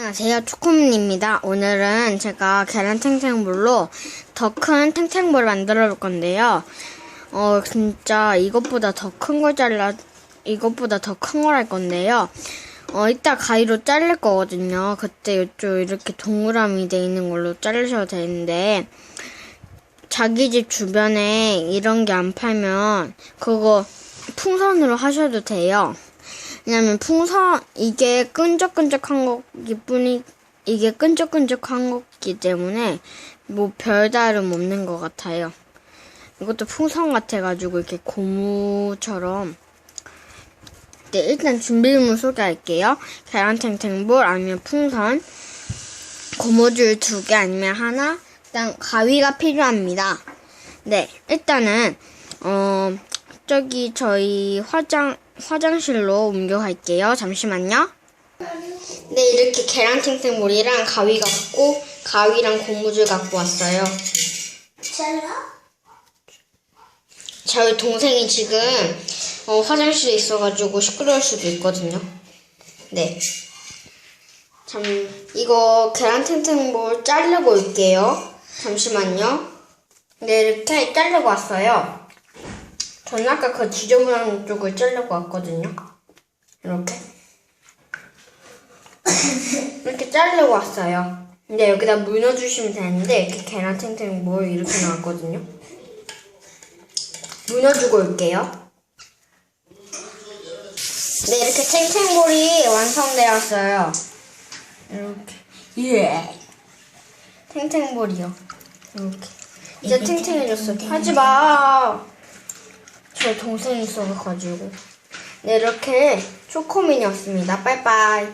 안녕하세요. 초코민입니다. 오늘은 제가 계란 탱탱볼로 더 큰 탱탱볼을 만들어 볼 건데요. 어, 진짜 이것보다 더 큰 걸 잘라, 이것보다 더 큰 걸 할 건데요. 어, 이따 가위로 자를 거거든요. 그때 이쪽 이렇게 동그라미 돼 있는 걸로 자르셔도 되는데, 자기 집 주변에 이런 게 안 팔면, 그거 풍선으로 하셔도 돼요. 왜냐면 풍선 이게 끈적끈적한 거기 뿐이 이게 끈적끈적한 거기 때문에 뭐 별다름 없는 것 같아요. 이것도 풍선 같아가지고 이렇게 고무처럼. 네, 일단 준비물 소개할게요. 계란탱탱볼 아니면 풍선, 고무줄 두 개 아니면 하나, 일단 가위가 필요합니다. 네, 일단은 어 저기 저희 화장 화장실로 옮겨갈게요. 잠시만요. 네, 이렇게 계란탱탱볼이랑 가위 갖고 가위랑 고무줄 갖고 왔어요. 잘라? 저희 동생이 지금 어, 화장실에 있어가지고 시끄러울 수도 있거든요. 네. 참 이거 계란탱탱볼 자르고 올게요. 잠시만요. 네, 이렇게 자르고 왔어요. 저는 아까 그 지저분한 쪽을 자르고 왔거든요. 이렇게. 이렇게 자르고 왔어요. 근데 여기다 물 넣어주시면 되는데 이렇게 계란 탱탱볼 이렇게 나왔거든요. 물 넣어주고 올게요. 네, 이렇게 탱탱볼이 완성되었어요. 이렇게. 예. 탱탱볼이요. 이렇게. 이제 탱탱해졌어. 하지 마. 저 동생이 있어가지고. 네, 이렇게 초코민이었습니다. 빠이빠이.